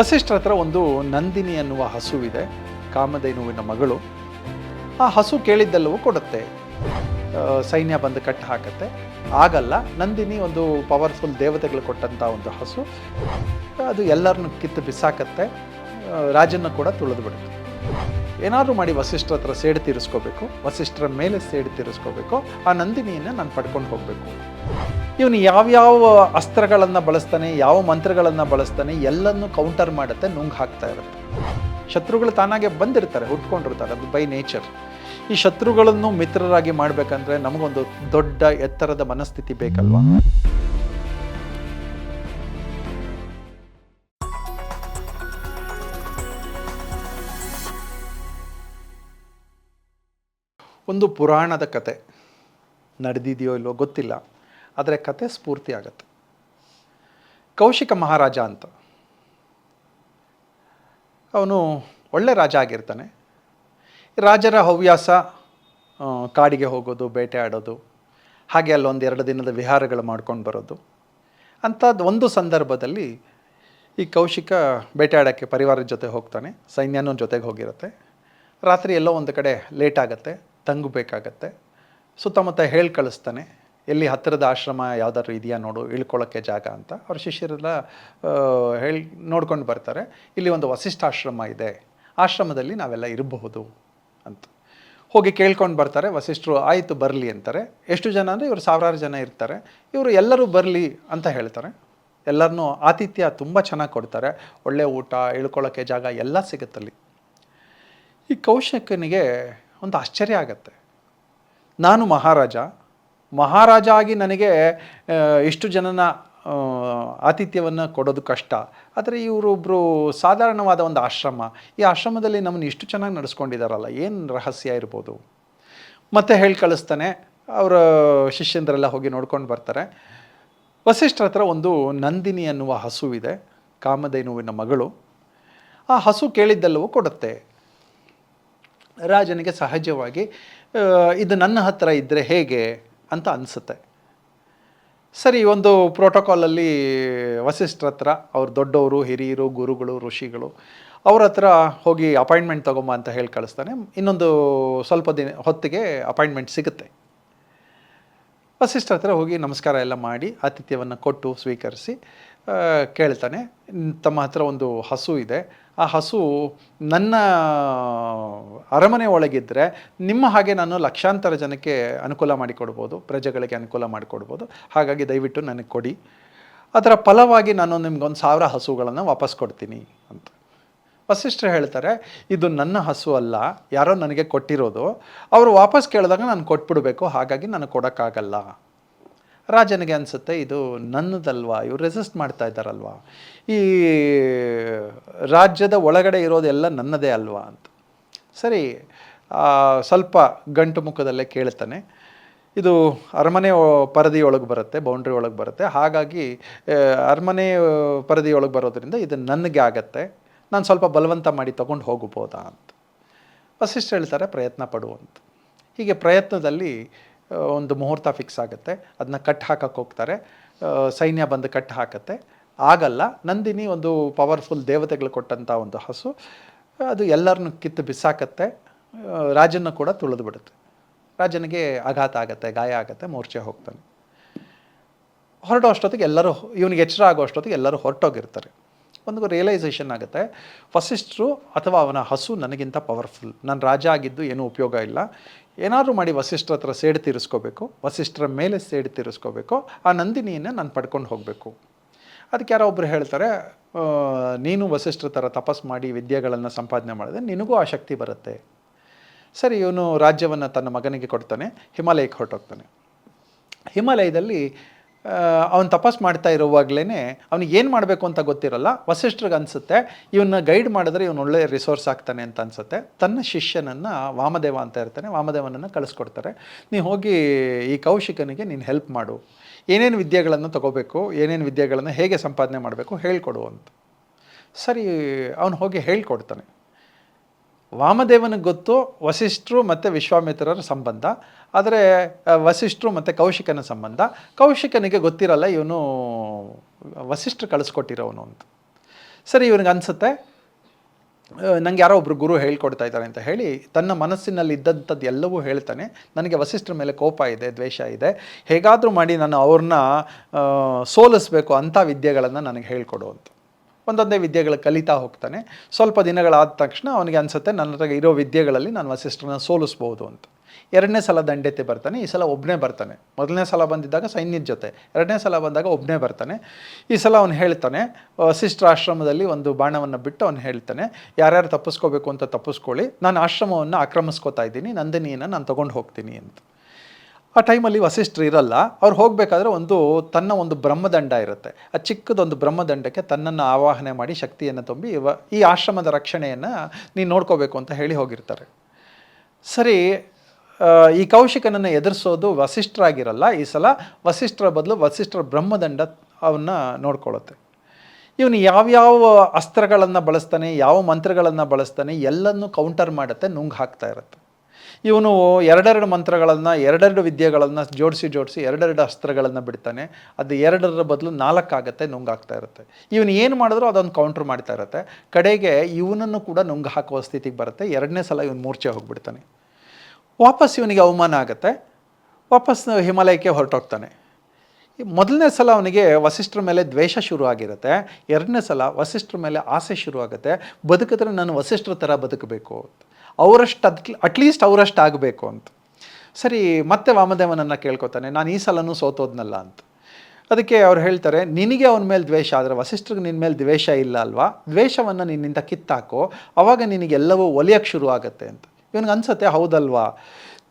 ವಸಿಷ್ಠರ ಹತ್ರ ಒಂದು ನಂದಿನಿ ಅನ್ನುವ ಹಸುವಿದೆ ಕಾಮಧೇನುವಿನ ಮಗಳು. ಆ ಹಸು ಕೇಳಿದ್ದೆಲ್ಲವೂ ಕೊಡುತ್ತೆ. ಸೈನ್ಯ ಬಂದು ಕಟ್ಟು ಹಾಕತ್ತೆ. ಆಗಲ್ಲ, ನಂದಿನಿ ಒಂದು ಪವರ್ಫುಲ್ ದೇವತೆಗಳು ಕೊಟ್ಟಂಥ ಒಂದು ಹಸು. ಅದು ಎಲ್ಲರನ್ನು ಕಿತ್ತು ಬಿಸಾಕತ್ತೆ. ರಾಜನ್ನ ಕೂಡ ತುಳಿದು ಬಿಡುತ್ತೆ. ಏನಾದರೂ ಮಾಡಿ ವಸಿಷ್ಠರ ಹತ್ರ ಸೇಡು ತೀರಿಸ್ಕೋಬೇಕು. ವಸಿಷ್ಠರ ಮೇಲೆ ಸೇಡು ತೀರಿಸ್ಕೋಬೇಕು. ಆ ನಂದಿನಿಯನ್ನು ನಾನು ಪಡ್ಕೊಂಡು ಹೋಗಬೇಕು. ಇವನು ಯಾವ್ಯಾವ ಅಸ್ತ್ರಗಳನ್ನು ಬಳಸ್ತಾನೆ, ಯಾವ ಮಂತ್ರಗಳನ್ನು ಬಳಸ್ತಾನೆ ಎಲ್ಲನೂ ಕೌಂಟರ್ ಮಾಡುತ್ತೆ, ನುಂಗ್ ಹಾಕ್ತಾ ಇರುತ್ತೆ. ಶತ್ರುಗಳು ತಾನಾಗೆ ಬಂದಿರ್ತಾರೆ, ಹುಟ್ಕೊಂಡಿರ್ತಾರೆ, ಅದು ಬೈ ನೇಚರ್ ಈ ಶತ್ರುಗಳನ್ನು ಮಿತ್ರರಾಗಿ ಮಾಡಬೇಕಂದ್ರೆ ನಮಗೊಂದು ದೊಡ್ಡ ಎತ್ತರದ ಮನಸ್ಥಿತಿ ಬೇಕಲ್ವಾ? ಒಂದು ಪುರಾಣದ ಕತೆ. ನಡೆದಿದೆಯೋ ಇಲ್ವೋ ಗೊತ್ತಿಲ್ಲ. ಆದರೆ ಕತೆ ಸ್ಫೂರ್ತಿ ಆಗತ್ತೆ. ಕೌಶಿಕ ಮಹಾರಾಜ ಅಂತ. ಅವನು ಒಳ್ಳೆ ರಾಜ ಆಗಿರ್ತಾನೆ. ರಾಜರ ಹವ್ಯಾಸ ಕಾಡಿಗೆ ಹೋಗೋದು, ಬೇಟೆ ಆಡೋದು, ಹಾಗೆ ಅಲ್ಲೊಂದು ಎರಡು ದಿನದ ವಿಹಾರಗಳು ಮಾಡ್ಕೊಂಡು ಬರೋದು. ಅಂಥದ್ದು ಒಂದು ಸಂದರ್ಭದಲ್ಲಿ ಈ ಕೌಶಿಕ ಬೇಟೆ ಆಡೋಕ್ಕೆ ಪರಿವಾರದ ಜೊತೆ ಹೋಗ್ತಾನೆ, ಸೈನ್ಯನೂ ಜೊತೆಗೆ ಹೋಗಿರುತ್ತೆ. ರಾತ್ರಿ ಎಲ್ಲೋ ಒಂದು ಕಡೆ ಲೇಟ್ ಆಗುತ್ತೆ ತಂಗಬೇಕಾಗತ್ತೆ ಸುತ್ತಮುತ್ತ ಹೇಳಿ ಕಳಿಸ್ತಾನೆ. ಎಲ್ಲಿ ಹತ್ತಿರದ ಆಶ್ರಮ ಯಾವ್ದಾದ್ರು ಇದೆಯಾ ನೋಡು ಇಳ್ಕೊಳ್ಳೋಕ್ಕೆ ಜಾಗ ಅಂತ ಅವ್ರ ಶಿಷ್ಯರೆಲ್ಲ ಹೇಳಿ ನೋಡ್ಕೊಂಡು ಬರ್ತಾರೆ. ಇಲ್ಲಿ ಒಂದು ವಸಿಷ್ಠಾಶ್ರಮ ಇದೆ. ಆಶ್ರಮದಲ್ಲಿ ನಾವೆಲ್ಲ ಇರಬಹುದು ಅಂತ. ಹೋಗಿ ಕೇಳ್ಕೊಂಡು ಬರ್ತಾರೆ, ವಸಿಷ್ಠರು ಆಯಿತು ಬರಲಿ ಅಂತಾರೆ. ಎಷ್ಟು ಜನ ಅಂದರೆ ಇವರು ಸಾವಿರಾರು ಜನ ಇರ್ತಾರೆ. ಇವರು ಎಲ್ಲರೂ ಬರಲಿ ಅಂತ ಹೇಳ್ತಾರೆ. ಎಲ್ಲರನ್ನೂ ಆತಿಥ್ಯ ತುಂಬ ಚೆನ್ನಾಗಿ ಕೊಡ್ತಾರೆ. ಒಳ್ಳೆ ಊಟ ಇಳ್ಕೊಳ್ಳೋಕ್ಕೆ ಜಾಗ ಎಲ್ಲ ಸಿಗುತ್ತಲ್ಲಿ ಈ ಕೌಶಕನಿಗೆ ಒಂದು ಆಶ್ಚರ್ಯ ಆಗತ್ತೆ. ನಾನು ಮಹಾರಾಜ ಮಹಾರಾಜ ಆಗಿ ನನಗೆ ಇಷ್ಟು ಜನನ ಆತಿಥ್ಯವನ್ನು ಕೊಡೋದು ಕಷ್ಟ. ಆದರೆ ಇವರೊಬ್ಬರು ಸಾಧಾರಣವಾದ ಒಂದು ಆಶ್ರಮ. ಈ ಆಶ್ರಮದಲ್ಲಿ ನಮ್ಮನ್ನು ಇಷ್ಟು ಚೆನ್ನಾಗಿ ನಡೆಸ್ಕೊಂಡಿದ್ದಾರಲ್ಲ ಏನು ರಹಸ್ಯ ಇರ್ಬೋದು? ಮತ್ತೆ ಹೇಳಿ ಕಳಿಸ್ತಾನೆ. ಅವರ ಶಿಷ್ಯಂದರೆಲ್ಲ ಹೋಗಿ ನೋಡ್ಕೊಂಡು ಬರ್ತಾರೆ. ವಸಿಷ್ಠರ ಹತ್ರ ಒಂದು ನಂದಿನಿ ಅನ್ನುವ ಹಸುವಿದೆ ಕಾಮಧೇನುವಿನ ಮಗಳು. ಆ ಹಸು ಕೇಳಿದ್ದೆಲ್ಲವೂ ಕೊಡುತ್ತೆ. ರಾಜನಿಗೆ ಸಹಜವಾಗಿ ಇದು ನನ್ನ ಹತ್ರ ಇದ್ದರೆ ಹೇಗೆ? ಅಂತ ಅನಿಸುತ್ತೆ. ಸರಿ ಒಂದು ಪ್ರೋಟೋಕಾಲಲ್ಲಿ ವಸಿಷ್ಠರ ಹತ್ರ ಅವ್ರು ದೊಡ್ಡವರು, ಹಿರಿಯರು, ಗುರುಗಳು, ಋಷಿಗಳು ಅವ್ರ ಹತ್ರ ಹೋಗಿ ಅಪಾಯಿಂಟ್ಮೆಂಟ್ ತಗೊಂಬ ಅಂತ ಹೇಳಿ ಕಳಿಸ್ತಾನೆ. ಇನ್ನೊಂದು ಸ್ವಲ್ಪ ದಿನ ಹೊತ್ತಿಗೆ ಅಪಾಯಿಂಟ್ಮೆಂಟ್ ಸಿಗುತ್ತೆ. ವಸಿಷ್ಠರ ಹತ್ರ ಹೋಗಿ ನಮಸ್ಕಾರ ಎಲ್ಲ ಮಾಡಿ ಆತಿಥ್ಯವನ್ನು ಕೊಟ್ಟು ಸ್ವೀಕರಿಸಿ ಕೇಳ್ತಾನೆ. "ನ್- ತಮ್ಮ ಹತ್ರ ಒಂದು ಹಸು ಇದೆ. ಆ ಹಸು ನನ್ನ ಅರಮನೆ ಒಳಗಿದ್ದರೆ ನಿಮ್ಮ ಹಾಗೆ ನಾನು ಲಕ್ಷಾಂತರ ಜನಕ್ಕೆ ಅನುಕೂಲ ಮಾಡಿಕೊಡ್ಬೋದು, ಪ್ರಜೆಗಳಿಗೆ ಅನುಕೂಲ ಮಾಡಿಕೊಡ್ಬೋದು. ಹಾಗಾಗಿ ದಯವಿಟ್ಟು ನನಗೆ ಕೊಡಿ. ಅದರ ಫಲವಾಗಿ ನಾನು ನಿಮ್ಗೊಂದು ಸಾವಿರ ಹಸುಗಳನ್ನು ವಾಪಸ್ ಕೊಡ್ತೀನಿ ಅಂತ. ವಸಿಷ್ಠರು ಹೇಳ್ತಾರೆ, ಇದು ನನ್ನ ಹಸು ಅಲ್ಲ, ಯಾರೋ ನನಗೆ ಕೊಟ್ಟಿರೋದು. ಅವರು ವಾಪಸ್ ಕೇಳಿದಾಗ ನಾನು ಕೊಟ್ಬಿಡಬೇಕು, ಹಾಗಾಗಿ ನಾನು ಕೊಡೋಕ್ಕಾಗಲ್ಲ. ರಾಜನಿಗೆ ಅನಿಸುತ್ತೆ, ಇದು ನನ್ನದಲ್ವಾ? ಇವ್ರು ರೆಸಿಸ್ಟ್ ಮಾಡ್ತಾ ಇದ್ದಾರಲ್ವಾ? ಈ ರಾಜ್ಯದ ಒಳಗಡೆ ಇರೋದೆಲ್ಲ ನನ್ನದೇ ಅಲ್ವಾ? ಅಂತ. ಸರಿ ಸ್ವಲ್ಪ ಗಂಟು ಮುಖದಲ್ಲೇ ಕೇಳ್ತಾನೆ. ಇದು ಅರಮನೆ ಪರದಿ ಪರದಿಯೊಳಗೆ ಬರುತ್ತೆ ಬೌಂಡ್ರಿ ಒಳಗೆ ಬರುತ್ತೆ. ಹಾಗಾಗಿ ಅರಮನೆ ಅರಮನೆ ಪರದಿಯೊಳಗೆ ಬರೋದ್ರಿಂದ ಇದು ನನಗೆ ಆಗತ್ತೆ. ನಾನು ಸ್ವಲ್ಪ ಬಲವಂತ ಮಾಡಿ ತಗೊಂಡು ಹೋಗ್ಬೋದಾ ಅಂತ. ವಸಿಷ್ಠ ಹೇಳ್ತಾರೆ, ಪ್ರಯತ್ನ ಪಡುವಂತ ಹೀಗೆ ಪ್ರಯತ್ನದಲ್ಲಿ ಒಂದು ಮುಹೂರ್ತ ಫಿಕ್ಸ್ ಆಗುತ್ತೆ. ಅದನ್ನ ಕಟ್ ಹಾಕಕ್ಕೆ ಹೋಗ್ತಾರೆ. ಸೈನ್ಯ ಬಂದು ಕಟ್ ಹಾಕತ್ತೆ. ಆಗಲ್ಲ. ನಂದಿನಿ ಒಂದು ಪವರ್ಫುಲ್ ದೇವತೆಗಳು ಕೊಟ್ಟಂಥ ಒಂದು ಹಸು. ಅದು ಎಲ್ಲರನ್ನು ಕಿತ್ತು ಬಿಸಾಕತ್ತೆ. ರಾಜನ ಕೂಡ ತುಳಿದು ಬಿಡುತ್ತೆ. ರಾಜನಿಗೆ ಆಘಾತ ಆಗತ್ತೆ, ಗಾಯ ಆಗತ್ತೆ, ಮೂರ್ಛೆ ಹೋಗ್ತಾನೆ. ಹೊರಡೋ ಅಷ್ಟೊತ್ತಿಗೆ ಎಲ್ಲರೂ ಇವನಿಗೆ ಎಚ್ಚರ ಆಗೋ ಅಷ್ಟೊತ್ತಿಗೆ ಎಲ್ಲರೂ ಹೊರಟೋಗಿರ್ತಾರೆ. ಒಂದು ರಿಯಲೈಸೇಷನ್ ಆಗುತ್ತೆ. ವಸಿಷ್ಠರು ಅಥವಾ ಅವನ ಹಸು ನನಗಿಂತ ಪವರ್ಫುಲ್ ನಾನು ರಾಜ ಆಗಿದ್ದು ಏನೂ ಉಪಯೋಗ ಇಲ್ಲ. ಏನಾದರೂ ಮಾಡಿ ವಸಿಷ್ಠರ ಹತ್ರ ಸೇಡು ತೀರಿಸ್ಕೋಬೇಕು, ವಸಿಷ್ಠರ ಮೇಲೆ ಸೇಡು ತೀರಿಸ್ಕೋಬೇಕು, ಆ ನಂದಿನಿಯನ್ನು ನಾನು ಪಡ್ಕೊಂಡು ಹೋಗಬೇಕು. ಅದಕ್ಕೆ ಯಾರೋ ಒಬ್ಬರು ಹೇಳ್ತಾರೆ ನೀನು ವಸಿಷ್ಠರ ಥರ ತಪಸ್ ಮಾಡಿ ವಿದ್ಯೆಗಳನ್ನು ಸಂಪಾದನೆ ಮಾಡಿದ್ರೆ ನಿನಗೂ ಆ ಶಕ್ತಿ ಬರುತ್ತೆ. ಸರಿ, ಇವನು ರಾಜ್ಯವನ್ನು ತನ್ನ ಮಗನಿಗೆ ಕೊಡ್ತಾನೆ, ಹಿಮಾಲಯಕ್ಕೆ ಹೊರಟೋಗ್ತಾನೆ. ಹಿಮಾಲಯದಲ್ಲಿ ಅವನು ತಪಸ್ ಮಾಡ್ತಾ ಇರುವಾಗಲೇ ಅವ್ನಿಗೆ ಏನು ಮಾಡಬೇಕು ಅಂತ ಗೊತ್ತಿರಲ್ಲ, ವಸಿಷ್ಠರಿಗೆ ಅನಿಸುತ್ತೆ ಇವನ್ನ ಗೈಡ್ ಮಾಡಿದ್ರೆ ಇವನು ಒಳ್ಳೆ ರಿಸೋರ್ಸ್ ಆಗ್ತಾನೆ ಅಂತ ಅನಿಸುತ್ತೆ. ತನ್ನ ಶಿಷ್ಯನನ್ನು ವಾಮದೇವ ಅಂತ ಇರ್ತಾನೆ, ವಾಮದೇವನನ್ನು ಕಳಿಸ್ಕೊಡ್ತಾರೆ. ನೀ ಹೋಗಿ ಈ ಕೌಶಿಕನಿಗೆ ನೀನು ಹೆಲ್ಪ್ ಮಾಡು. ಏನೇನು ವಿದ್ಯೆಗಳನ್ನು ತಗೋಬೇಕು, ಏನೇನು ವಿದ್ಯೆಗಳನ್ನು ಹೇಗೆ ಸಂಪಾದನೆ ಮಾಡಬೇಕು ಹೇಳ್ಕೊಡು ಅಂತ. ಸರಿ, ಅವನು ಹೋಗಿ ಹೇಳ್ಕೊಡ್ತಾನೆ. ವಾಮದೇವನಿಗೆ ಗೊತ್ತು, ವಸಿಷ್ಠರು ಮತ್ತು ವಿಶ್ವಾಮಿತ್ರರ ಸಂಬಂಧ. ಆದರೆ ವಸಿಷ್ಠರು ಮತ್ತು ಕೌಶಿಕನ ಸಂಬಂಧ. ಕೌಶಿಕನಿಗೆ ಗೊತ್ತಿರಲ್ಲ ಇವನು ವಸಿಷ್ಠರು ಕಳಿಸ್ಕೊಟ್ಟಿರೋನು ಅಂತ. ಸರಿ, ಇವನಿಗೆ ಅನಿಸುತ್ತೆ ನನಗೆ ಯಾರೋ ಒಬ್ಬರು ಗುರು ಹೇಳ್ಕೊಡ್ತಾ ಇದ್ದಾರೆ ಅಂತ ಹೇಳಿ, ತನ್ನ ಮನಸ್ಸಿನಲ್ಲಿ ಇದ್ದಂಥದ್ದು ಎಲ್ಲವೂ ಹೇಳ್ತಾನೆ, ನನಗೆ ವಸಿಷ್ಠರ ಮೇಲೆ ಕೋಪ ಇದೆ, ದ್ವೇಷ ಇದೆ, ಹೇಗಾದರೂ ಮಾಡಿ ನಾನು ಅವ್ರನ್ನ ಸೋಲಿಸ್ಬೇಕು ಅಂಥ ವಿದ್ಯೆಗಳನ್ನು ನನಗೆ ಹೇಳ್ಕೊಡು ಅಂತ. ಒಂದೊಂದೇ ವಿದ್ಯೆಗಳು ಕಲಿತಾ ಹೋಗ್ತಾನೆ. ಸ್ವಲ್ಪ ದಿನಗಳಾದ ತಕ್ಷಣ ಅವನಿಗೆ ಅನಿಸುತ್ತೆ, ನನ್ನ ಹತ್ರ ಇರೋ ವಿದ್ಯೆಗಳಲ್ಲಿ ನಾನು ವಸಿಷ್ಠರನ್ನ ಸೋಲಿಸ್ಬೋದು ಅಂತ. ಎರಡನೇ ಸಲ ದಂಡೆತೆ ಬರ್ತಾನೆ, ಈ ಸಲ ಒಬ್ಬನೇ ಬರ್ತಾನೆ. ಮೊದಲನೇ ಸಲ ಬಂದಿದ್ದಾಗ ಸೈನ್ಯದ ಜೊತೆ. ಎರಡನೇ ಸಲ ಬಂದಾಗ ಒಬ್ಬನೇ ಬರ್ತಾನೆ. ಈ ಸಲ ಅವನು ಹೇಳ್ತಾನೆ, ವಸಿಷ್ಠರ ಆಶ್ರಮದಲ್ಲಿ ಒಂದು ಬಾಣವನ್ನು ಬಿಟ್ಟು ಅವನು ಹೇಳ್ತಾನೆ, ಯಾರ್ಯಾರು ತಪ್ಪಿಸ್ಕೋಬೇಕು ಅಂತ ತಪ್ಪಿಸ್ಕೊಳ್ಳಿ, ನಾನು ಆಶ್ರಮವನ್ನು ಆಕ್ರಮಿಸ್ಕೋತಾ ಇದ್ದೀನಿ, ನಂದಿನಿಯನ್ನು ನಾನು ತೊಗೊಂಡು ಹೋಗ್ತೀನಿ ಅಂತ. ಆ ಟೈಮಲ್ಲಿ ವಸಿಷ್ಠರು ಇರಲ್ಲ. ಅವ್ರು ಹೋಗಬೇಕಾದ್ರೆ ಒಂದು ತನ್ನ ಒಂದು ಬ್ರಹ್ಮದಂಡ ಇರುತ್ತೆ. ಆ ಚಿಕ್ಕದೊಂದು ಬ್ರಹ್ಮದಂಡಕ್ಕೆ ತನ್ನನ್ನು ಆವಾಹನೆ ಮಾಡಿ ಶಕ್ತಿಯನ್ನು ತುಂಬಿ ಇವ, ಈ ಆಶ್ರಮದ ರಕ್ಷಣೆಯನ್ನು ನೀನು ನೋಡ್ಕೋಬೇಕು ಅಂತ ಹೇಳಿ ಹೋಗಿರ್ತಾರೆ. ಸರಿ ಈ ಕೌಶಿಕನನ್ನು ಎದುರಿಸೋದು ವಸಿಷ್ಠರಾಗಿರಲ್ಲ. ಈ ಸಲ ವಸಿಷ್ಠರ ಬದಲು ವಸಿಷ್ಠರ ಬ್ರಹ್ಮದಂಡ ಅವನ್ನ ನೋಡ್ಕೊಳ್ಳುತ್ತೆ. ಇವನು ಯಾವ್ಯಾವ ಅಸ್ತ್ರಗಳನ್ನು ಬಳಸ್ತಾನೆ, ಯಾವ ಮಂತ್ರಗಳನ್ನು ಬಳಸ್ತಾನೆ ಎಲ್ಲನೂ ಕೌಂಟರ್ ಮಾಡುತ್ತೆ, ನುಂಗ್ ಹಾಕ್ತಾ ಇರುತ್ತೆ. ಇವನು ಎರಡೆರಡು ಮಂತ್ರಗಳನ್ನು, ಎರಡೆರಡು ವಿದ್ಯೆಗಳನ್ನು ಜೋಡಿಸಿ ಜೋಡಿಸಿ ಎರಡೆರಡು ಅಸ್ತ್ರಗಳನ್ನು ಬಿಡ್ತಾನೆ. ಅದು ಎರಡರ ಬದಲು ನಾಲ್ಕಾಗತ್ತೆ, ನುಂಗಾಗ್ತಾ ಇರುತ್ತೆ. ಇವನು ಏನು ಮಾಡಿದ್ರೂ ಅದೊಂದು ಕೌಂಟ್ರ್ ಮಾಡ್ತಾ ಇರುತ್ತೆ. ಕಡೆಗೆ ಇವನನ್ನು ಕೂಡ ನುಂಗ್ ಹಾಕುವ ಸ್ಥಿತಿಗೆ ಬರುತ್ತೆ. ಎರಡನೇ ಸಲ ಇವನು ಮೂರ್ಛೆ ಹೋಗ್ಬಿಡ್ತಾನೆ. ವಾಪಸ್ ಇವನಿಗೆ ಅವಮಾನ ಆಗುತ್ತೆ. ವಾಪಸ್ ಹಿಮಾಲಯಕ್ಕೆ ಹೊರಟೋಗ್ತಾನೆ. ಮೊದಲನೇ ಸಲ ಅವನಿಗೆ ವಸಿಷ್ಠರ ಮೇಲೆ ದ್ವೇಷ ಶುರು ಆಗಿರುತ್ತೆ. ಎರಡನೇ ಸಲ ವಸಿಷ್ಠರ ಮೇಲೆ ಆಸೆ ಶುರು ಆಗುತ್ತೆ. ಬದುಕಿದ್ರೆ ನಾನು ವಸಿಷ್ಠರ ಥರ ಬದುಕಬೇಕು ಅವರಷ್ಟು ಅದ್ ಅಟ್ಲೀಸ್ಟ್ ಅವರಷ್ಟು ಆಗಬೇಕು ಅಂತ. ಸರಿ, ಮತ್ತೆ ವಾಮದೇವನನ್ನು ಕೇಳ್ಕೊತಾನೆ, ನಾನು ಈ ಸಲನೂ ಸೋತೋದ್ನಲ್ಲ ಅಂತ. ಅದಕ್ಕೆ ಅವ್ರು ಹೇಳ್ತಾರೆ, ನಿನಗೆ ಅವನ ಮೇಲೆ ದ್ವೇಷ ಆದರೆ, ವಸಿಷ್ಠರಿಗೆ ನಿನ್ನ ಮೇಲೆ ದ್ವೇಷ ಇಲ್ಲ ಅಲ್ವಾ? ದ್ವೇಷವನ್ನು ನಿನ್ನಿಂದ ಕಿತ್ತಾಕೋ, ಅವಾಗ ನಿನಗೆಲ್ಲವೂ ಒಲಿಯಕ್ಕೆ ಶುರು ಆಗುತ್ತೆ ಅಂತ. ಇವನಿಗೆ ಅನ್ಸತ್ತೆ, ಹೌದಲ್ವಾ?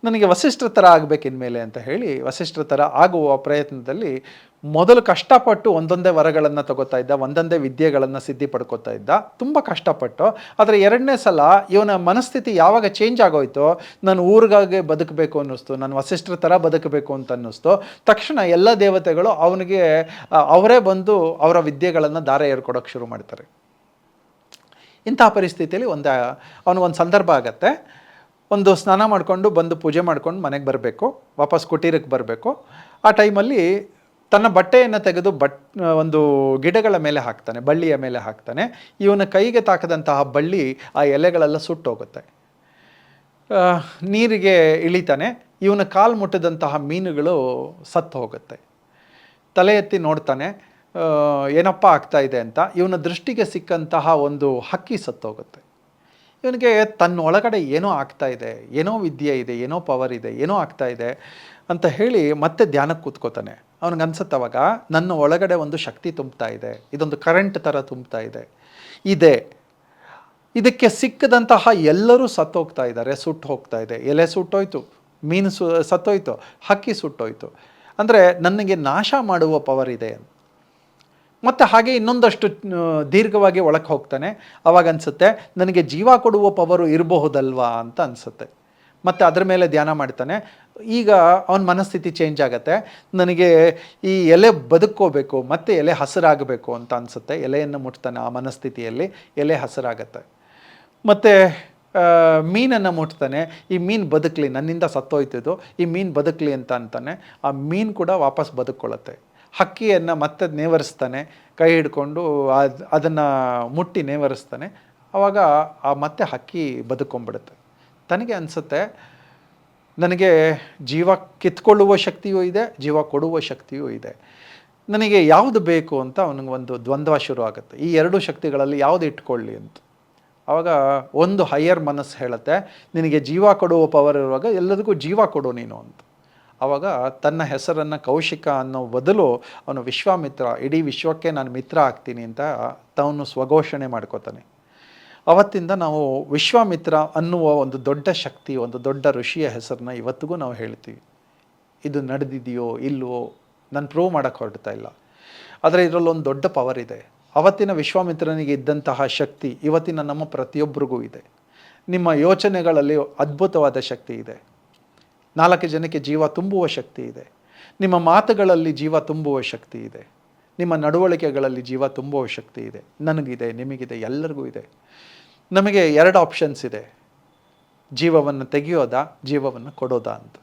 ನನಗೆ ವಸಿಷ್ಠರ ಥರ ಆಗಬೇಕಿನ್ಮೇಲೆ ಅಂತ ಹೇಳಿ, ವಸಿಷ್ಠರ ಥರ ಆಗುವ ಪ್ರಯತ್ನದಲ್ಲಿ ಮೊದಲು ಕಷ್ಟಪಟ್ಟು ಒಂದೊಂದೇ ವರಗಳನ್ನು ತಗೋತಾ ಇದ್ದ, ಒಂದೊಂದೇ ವಿದ್ಯೆಗಳನ್ನು ಸಿದ್ಧಿ ಪಡ್ಕೋತಾ ಇದ್ದ, ತುಂಬ ಕಷ್ಟಪಟ್ಟು. ಆದರೆ ಎರಡನೇ ಸಲ ಇವನ ಮನಸ್ಥಿತಿ ಯಾವಾಗ ಚೇಂಜ್ ಆಗೋಯ್ತೋ, ನಾನು ಊರಿಗಾಗೆ ಬದುಕಬೇಕು ಅನ್ನಿಸ್ತು, ನಾನು ವಸಿಷ್ಠರ ಥರ ಬದುಕಬೇಕು ಅಂತ ಅನ್ನಿಸ್ತು. ತಕ್ಷಣ ಎಲ್ಲ ದೇವತೆಗಳು ಅವನಿಗೆ ಅವರೇ ಬಂದು ಅವರ ವಿದ್ಯೆಗಳನ್ನು ದಾರ ಏರ್ಕೊಡೋಕ್ಕೆ ಶುರು ಮಾಡ್ತಾರೆ. ಇಂತಹ ಪರಿಸ್ಥಿತಿಯಲ್ಲಿ ಒಂದು ಅವನಿಗೊಂದು ಸಂದರ್ಭ ಆಗತ್ತೆ. ಒಂದು ಸ್ನಾನ ಮಾಡಿಕೊಂಡು ಬಂದು ಪೂಜೆ ಮಾಡ್ಕೊಂಡು ಮನೆಗೆ ಬರಬೇಕು, ವಾಪಸ್ ಕುಟೀರಕ್ಕೆ ಬರಬೇಕು. ಆ ಟೈಮಲ್ಲಿ ತನ್ನ ಬಟ್ಟೆಯನ್ನು ತೆಗೆದು ಬಟ್ ಒಂದು ಗಿಡಗಳ ಮೇಲೆ ಹಾಕ್ತಾನೆ, ಬಳ್ಳಿಯ ಮೇಲೆ ಹಾಕ್ತಾನೆ. ಇವನ ಕೈಗೆ ತಾಕದಂತಹ ಬಳ್ಳಿ ಆ ಎಲೆಗಳೆಲ್ಲ ಸುಟ್ಟೋಗುತ್ತೆ. ನೀರಿಗೆ ಇಳಿತಾನೆ. ಇವನ ಕಾಲು ಮುಟ್ಟಿದಂತಹ ಮೀನುಗಳು ಸತ್ತು ಹೋಗುತ್ತೆ. ತಲೆ ಎತ್ತಿ ನೋಡ್ತಾನೆ ಏನಪ್ಪ ಆಗ್ತಾ ಇದೆ ಅಂತ. ಇವನ ದೃಷ್ಟಿಗೆ ಸಿಕ್ಕಂತಹ ಒಂದು ಹಕ್ಕಿ ಸತ್ತೋಗುತ್ತೆ. ಇವನಿಗೆ ತನ್ನ ಒಳಗಡೆ ಏನೋ ಆಗ್ತಾ ಇದೆ, ಏನೋ ವಿದ್ಯೆ ಇದೆ, ಏನೋ ಪವರ್ ಇದೆ, ಏನೋ ಆಗ್ತಾ ಇದೆ. ಅಂತ ಹೇಳಿ ಮತ್ತೆ ಧ್ಯಾನಕ್ಕೆ ಕೂತ್ಕೋತಾನೆ. ಅವನಿಗೆ ಅನ್ಸುತ್ತೆ ಅವಾಗ, ನನ್ನ ಒಳಗಡೆ ಒಂದು ಶಕ್ತಿ ತುಂಬ್ತಾ ಇದೆ. ಇದೊಂದು ಕರೆಂಟ್ ಥರ ತುಂಬ್ತಾ ಇದೆ. ಇದೆ. ಇದಕ್ಕೆ ಸಿಕ್ಕದಂತಹ ಎಲ್ಲರೂ ಸತ್ತೋಗ್ತಾ ಇದ್ದಾರೆ. ಸುಟ್ಟು ಹೋಗ್ತಾ ಇದೆ. ಎಲೆ ಸುಟ್ಟೋಯ್ತು. ಮೀನು ಸು, ಸತ್ತೋಯ್ತು. ಹಕ್ಕಿ ಸುಟ್ಟೋಯ್ತು. ಅಂದರೆ ನನಗೆ ನಾಶ ಮಾಡುವ ಪವರ್ ಇದೆ ಮತ್ತು ಹಾಗೆ ಇನ್ನೊಂದಷ್ಟು ದೀರ್ಘವಾಗಿ ಒಳಕ್ಕೆ ಹೋಗ್ತಾನೆ. ಅವಾಗ ಅನಿಸುತ್ತೆ, ನನಗೆ ಜೀವ ಕೊಡುವ ಪವರು ಇರಬಹುದಲ್ವಾ ಅಂತ ಅನಿಸುತ್ತೆ. ಮತ್ತು ಅದರ ಮೇಲೆ ಧ್ಯಾನ ಮಾಡ್ತಾನೆ. ಈಗ ಅವನ ಮನಸ್ಥಿತಿ ಚೇಂಜ್ ಆಗುತ್ತೆ. ನನಗೆ ಈ ಎಲೆ ಬದುಕೋಬೇಕು ಮತ್ತು ಎಲೆ ಹಸಿರಾಗಬೇಕು ಅಂತ ಅನಿಸುತ್ತೆ. ಎಲೆಯನ್ನು ಮುಟ್ತಾನೆ ಆ ಮನಸ್ಥಿತಿಯಲ್ಲಿ, ಎಲೆ ಹಸಿರಾಗತ್ತೆ. ಮತ್ತು ಮೀನನ್ನು ಮುಟ್ತಾನೆ. ಈ ಮೀನು ಬದುಕಲಿ, ನನ್ನಿಂದ ಸತ್ತೋಯ್ತಿದ್ದು ಈ ಮೀನು ಬದುಕಲಿ ಅಂತ ಅಂತಾನೆ. ಆ ಮೀನು ಕೂಡ ವಾಪಸ್ ಬದುಕೊಳ್ಳುತ್ತೆ ಹಕ್ಕಿಯನ್ನು ಮತ್ತೆ ನೇವರಿಸ್ತಾನೆ. ಕೈ ಹಿಡ್ಕೊಂಡು ಅದು, ಅದನ್ನು ಮುಟ್ಟಿ ನೇವರಿಸ್ತಾನೆ. ಆವಾಗ ಆ ಮತ್ತೆ ಹಕ್ಕಿ ಬದುಕೊಂಬಿಡುತ್ತೆ ತನಗೆ ಅನಿಸುತ್ತೆ, ನನಗೆ ಜೀವ ಕಿತ್ಕೊಳ್ಳುವ ಶಕ್ತಿಯೂ ಇದೆ, ಜೀವ ಕೊಡುವ ಶಕ್ತಿಯೂ ಇದೆ. ನನಗೆ ಯಾವುದು ಬೇಕು ಅಂತ ಅವನಿಗೆ ಒಂದು ದ್ವಂದ್ವ ಶುರು ಆಗುತ್ತೆ. ಈ ಎರಡು ಶಕ್ತಿಗಳಲ್ಲಿ ಯಾವುದು ಇಟ್ಕೊಳ್ಳಿ ಅಂತ. ಆವಾಗ ಒಂದು ಹೈಯರ್ ಮನಸ್ಸು ಹೇಳುತ್ತೆ, ನಿನಗೆ ಜೀವ ಕೊಡುವ ಪವರ್ ಇರುವಾಗ ಎಲ್ಲದಕ್ಕೂ ಜೀವ ಕೊಡು ನೀನು ಅಂತ. ಆವಾಗ ತನ್ನ ಹೆಸರನ್ನು ಕೌಶಿಕ ಅನ್ನೋ ಬದಲು ಅವನು ವಿಶ್ವಾಮಿತ್ರ, ಇಡೀ ವಿಶ್ವಕ್ಕೆ ನಾನು ಮಿತ್ರ ಆಗ್ತೀನಿ ಅಂತ ತಾನು ಸ್ವಘೋಷಣೆ ಮಾಡ್ಕೋತಾನೆ. ಅವತ್ತಿಂದ ನಾವು ವಿಶ್ವಾಮಿತ್ರ ಅನ್ನುವ ಒಂದು ದೊಡ್ಡ ಶಕ್ತಿ, ಒಂದು ದೊಡ್ಡ ಋಷಿಯ ಹೆಸರನ್ನ ಇವತ್ತಿಗೂ ನಾವು ಹೇಳ್ತೀವಿ. ಇದು ನಡೆದಿದೆಯೋ ಇಲ್ಲವೋ ನಾನು ಪ್ರೂವ್ ಮಾಡೋಕ್ಕೆ ಹೊರಡ್ತಾ ಇಲ್ಲ. ಆದರೆ ಇದರಲ್ಲೊಂದು ದೊಡ್ಡ ಪವರ್ ಇದೆ. ಅವತ್ತಿನ ವಿಶ್ವಾಮಿತ್ರನಿಗೆ ಇದ್ದಂತಹ ಶಕ್ತಿ ಇವತ್ತಿನ ನಮ್ಮ ಪ್ರತಿಯೊಬ್ಬರಿಗೂ ಇದೆ. ನಿಮ್ಮ ಯೋಚನೆಗಳಲ್ಲಿ ಅದ್ಭುತವಾದ ಶಕ್ತಿ ಇದೆ. ನಾಲ್ಕು ಜನಕ್ಕೆ ಜೀವ ತುಂಬುವ ಶಕ್ತಿ ಇದೆ. ನಿಮ್ಮ ಮಾತುಗಳಲ್ಲಿ ಜೀವ ತುಂಬುವ ಶಕ್ತಿ ಇದೆ. ನಿಮ್ಮ ನಡವಳಿಕೆಗಳಲ್ಲಿ ಜೀವ ತುಂಬುವ ಶಕ್ತಿ ಇದೆ. ನನಗಿದೆ, ನಿಮಗಿದೆ, ಎಲ್ಲರಿಗೂ ಇದೆ. ನಮಗೆ ಎರಡು ಆಪ್ಷನ್ಸ್ ಇದೆ. ಜೀವವನ್ನು ತೆಗೆಯೋದಾ, ಜೀವವನ್ನು ಕೊಡೋದಾ ಅಂತ.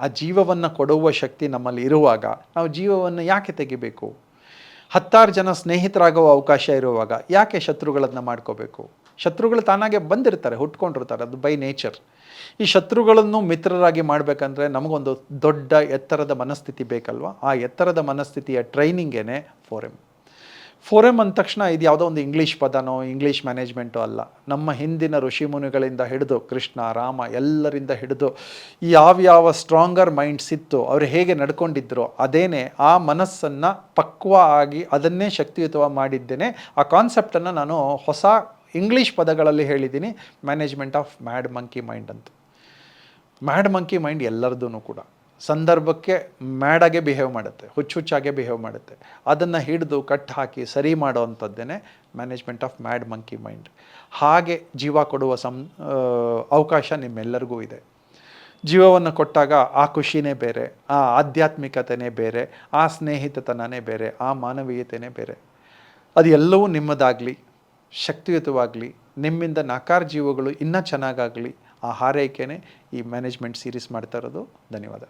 ಆ ಜೀವವನ್ನು ಕೊಡುವ ಶಕ್ತಿ ನಮ್ಮಲ್ಲಿ ಇರುವಾಗ ನಾವು ಜೀವವನ್ನು ಯಾಕೆ ತೆಗಿಬೇಕು? ಹತ್ತಾರು ಜನ ಸ್ನೇಹಿತರಾಗುವ ಅವಕಾಶ ಇರುವಾಗ ಯಾಕೆ ಶತ್ರುಗಳನ್ನು ಮಾಡ್ಕೋಬೇಕು? ಶತ್ರುಗಳು ತಾನಾಗೆ ಬಂದಿರ್ತಾರೆ, ಹುಟ್ಕೊಂಡಿರ್ತಾರೆ, ಅದು ಬೈ ನೇಚರ್ ಈ ಶತ್ರುಗಳನ್ನು ಮಿತ್ರರಾಗಿ ಮಾಡಬೇಕಂದ್ರೆ ನಮಗೊಂದು ದೊಡ್ಡ ಎತ್ತರದ ಮನಸ್ಥಿತಿ ಬೇಕಲ್ವ? ಆ ಎತ್ತರದ ಮನಸ್ಥಿತಿಯ ಟ್ರೈನಿಂಗೇನೆ ಫೋರೆಮ್ ಫೋರೆಮ್ ಅಂದ ತಕ್ಷಣ ಇದು ಯಾವುದೋ ಒಂದು ಇಂಗ್ಲೀಷ್ ಪದನೋ ಇಂಗ್ಲೀಷ್ ಮ್ಯಾನೇಜ್ಮೆಂಟು ಅಲ್ಲ. ನಮ್ಮ ಹಿಂದಿನ ಋಷಿ ಮುನಿಗಳಿಂದ ಹಿಡಿದು ಕೃಷ್ಣ, ರಾಮ ಎಲ್ಲರಿಂದ ಹಿಡಿದು ಯಾವ್ಯಾವ ಸ್ಟ್ರಾಂಗರ್ ಮೈಂಡ್ಸ್ ಇತ್ತು, ಅವರು ಹೇಗೆ ನಡ್ಕೊಂಡಿದ್ರು, ಅದೇನೇ ಆ ಮನಸ್ಸನ್ನು ಪಕ್ವ ಆಗಿ ಅದನ್ನೇ ಶಕ್ತಿಯುತವಾಗಿ ಮಾಡಿದ್ದೇನೆ. ಆ ಕಾನ್ಸೆಪ್ಟನ್ನು ನಾನು ಹೊಸ ಇಂಗ್ಲೀಷ್ ಪದಗಳಲ್ಲಿ ಹೇಳಿದ್ದೀನಿ management of mad monkey mind ಅಂತ. ಮ್ಯಾಡ್ ಮಂಕಿ ಮೈಂಡ್ ಎಲ್ಲರದೂ ಕೂಡ. ಸಂದರ್ಭಕ್ಕೆ ಮ್ಯಾಡಾಗೆ ಬಿಹೇವ್ ಮಾಡುತ್ತೆ ಹುಚ್ಚು ಹುಚ್ಚಾಗೆ ಬಿಹೇವ್ ಮಾಡುತ್ತೆ. ಅದನ್ನು ಹಿಡಿದು ಕಟ್ ಹಾಕಿ ಸರಿ ಮಾಡೋ ಅಂಥದ್ದೇನೆ management of mad monkey mind ಹಾಗೆ ಜೀವ ಕೊಡುವ ಸಂ ಅವಕಾಶ ನಿಮ್ಮೆಲ್ಲರಿಗೂ ಇದೆ. ಜೀವವನ್ನು ಕೊಟ್ಟಾಗ ಆ ಖುಷಿನೇ ಬೇರೆ, ಆ ಆಧ್ಯಾತ್ಮಿಕತೆನೇ ಬೇರೆ, ಆ ಸ್ನೇಹಿತತನನೇ ಬೇರೆ, ಆ ಮಾನವೀಯತೆನೇ ಬೇರೆ. ಅದು ಎಲ್ಲವೂ ನಿಮ್ಮದಾಗಲಿ, ಶಕ್ತಿಯುತವಾಗಲಿ, ನಿಮ್ಮಿಂದ ನಾಕಾರ ಜೀವಗಳು ಇನ್ನೂ ಚೆನ್ನಾಗಾಗಲಿ, ಆ ಹಾರೈಕೆನೇ ಈ ಮ್ಯಾನೇಜ್ಮೆಂಟ್ ಸೀರೀಸ್ ಮಾಡ್ತಾ ಇರೋದು. ಧನ್ಯವಾದ.